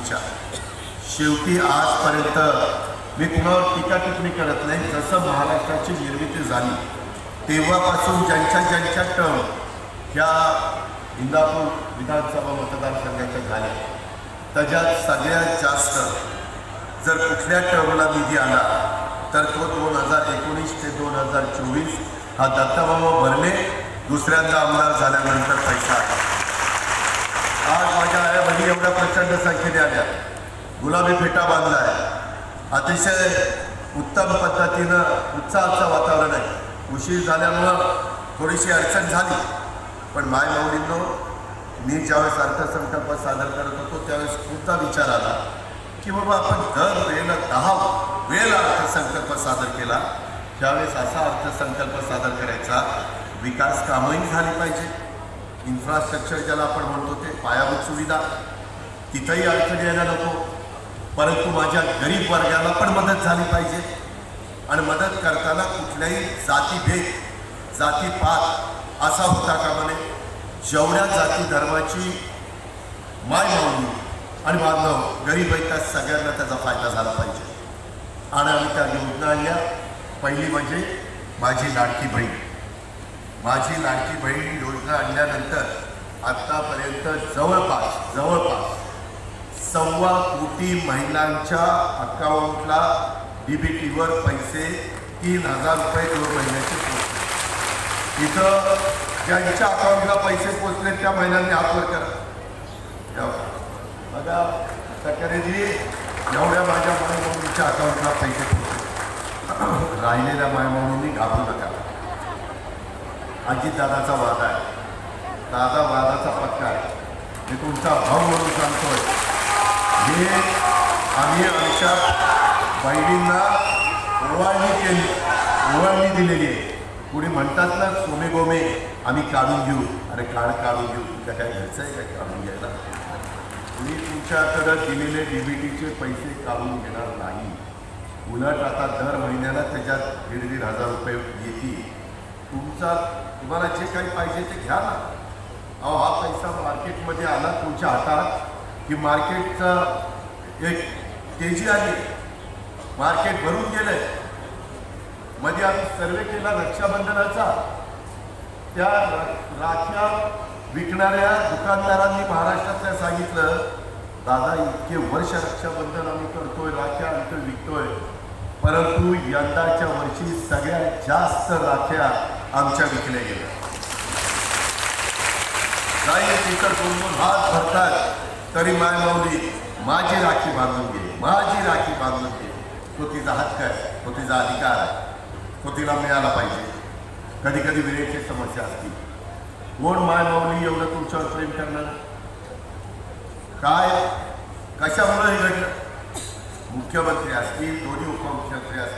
विचार. शेवटी आजपर्यंत मी कुणावर टीका टिप्पणी करत नाही. जसं महाराष्ट्राची निर्मिती झाली तेव्हापासून ज्यांच्या ज्यांच्या टर्म ह्या इंदापूर विधानसभा मतदारसंघाच्या झाल्या. त्याच्यात सगळ्यात जास्त जर कुठल्या टर्मला निधी आला तर तो दोन हजार एकोणीस ते दोन हजार चोवीस हा दत्ताबाबा भरले दुसऱ्यांदा आमदार झाल्यानंतर पैसा आला. आज माझ्या आया बहिणी एवढ्या प्रचंड संख्येने आल्या. गुलाबी फेटा बांधला आहे अतिशय उत्तम पद्धतीनं उत्साहाचं वातावरण आहे. उशीर झाल्यामुळं थोडीशी अडचण झाली. पण माय माऊलींनो मी ज्यावेळेस अर्थसंकल्प सादर करत होतो त्यावेळेस पुढचा विचार आला की बाबा आपण दर वेळेला दहा वेळेला अर्थसंकल्प सादर केला. त्यावेळेस असा अर्थसंकल्प सादर करायचा विकास कामही झाली पाहिजे. इन्फ्रास्ट्रक्चर ज्याला आपण म्हणतो ते पायाभूत सुविधा तिथंही अडचण यायला नको. परंतु माझ्या गरीब वर्गाला पण मदत झाली पाहिजे. आणि मदत करताना कुठल्याही जातीभेद जातीपात असा होता कामा नये जेवढ्या जाती धर्माची माय मावली आणि बांधव गरीब आहे त्या सगळ्यांना त्याचा फायदा झाला पाहिजे. आणि आम्ही त्या योजना आणल्या. पहिली म्हणजे माझी लाडकी बहीण. माझी लाडकी बहीण योजना आणल्यानंतर आत्तापर्यंत जवळपास जवळपास सव्वा कोटी महिलांच्या अकाउंटला डी बी टीवर पैसे तीन हजार रुपये दोन महिन्याचे पोचले इथं ज्यांच्या अकाउंटला पैसे पोचले त्या महिलांनी हात करा. बघा सकरेजी एवढ्या माझ्या मायमाऊलीच्या अकाउंटला पैसे पोचले राहिलेल्या मायमाऊलींनी घाबरू नका. अजितदादाचा वादा आहे. दादा वादाचा पक्का आहे. मी तुमचा भाऊ म्हणून सांगतोय. हे आम्ही आमच्या बहिणींना ओवाळणी केली. ओवाळणी दिलेली आहे. कुणी म्हणतात ना सोमे गोमे आम्ही काढून घेऊ. अरे काढ काढून घेऊ. तुमच्या काय घ्यायचं आहे काय काढून घ्यायला? मी तुमच्याकडं दिलेले डीबीटीचे पैसे काढून घेणार नाही. उलट आता दर महिन्याला त्याच्यात दीड दीड हजार रुपये येतील. तुमचा तुम्हाला जे काही पाहिजे ते घ्या ना. अहो हा पैसा मार्केटमध्ये आला तुमच्या हातात. की मार्केटचा एक तेजी आली. मार्केट भरून गेलंय. मध्ये आम्ही सर्वे केला रक्षाबंधनाचा. त्या राख्या विकणाऱ्या दुकानदारांनी महाराष्ट्रातल्या सांगितलं दादा इतके वर्ष रक्षाबंधन आम्ही करतोय राख्या आमचं विकतोय. परंतु यंदाच्या वर्षी सगळ्यात जास्त राख्या आमच्या विकल्या गेल्या. काही तिकड दोन दोन हात भरतात तरी माय माऊली माझी राखी बांधून घे माझी राखी बांधून घे. तो तिचा हक्क आहे तो तिचा अधिकार आहे तो तिला मिळाला पाहिजे. कधी कधी वेळेची समस्या असतील कोण माय माऊली एवढं तुमच्यावर प्रेम करणार? काय? कशामुळे हे घडलं? मुख्यमंत्री असतील दोन्ही उपमुख्यमंत्री असतील.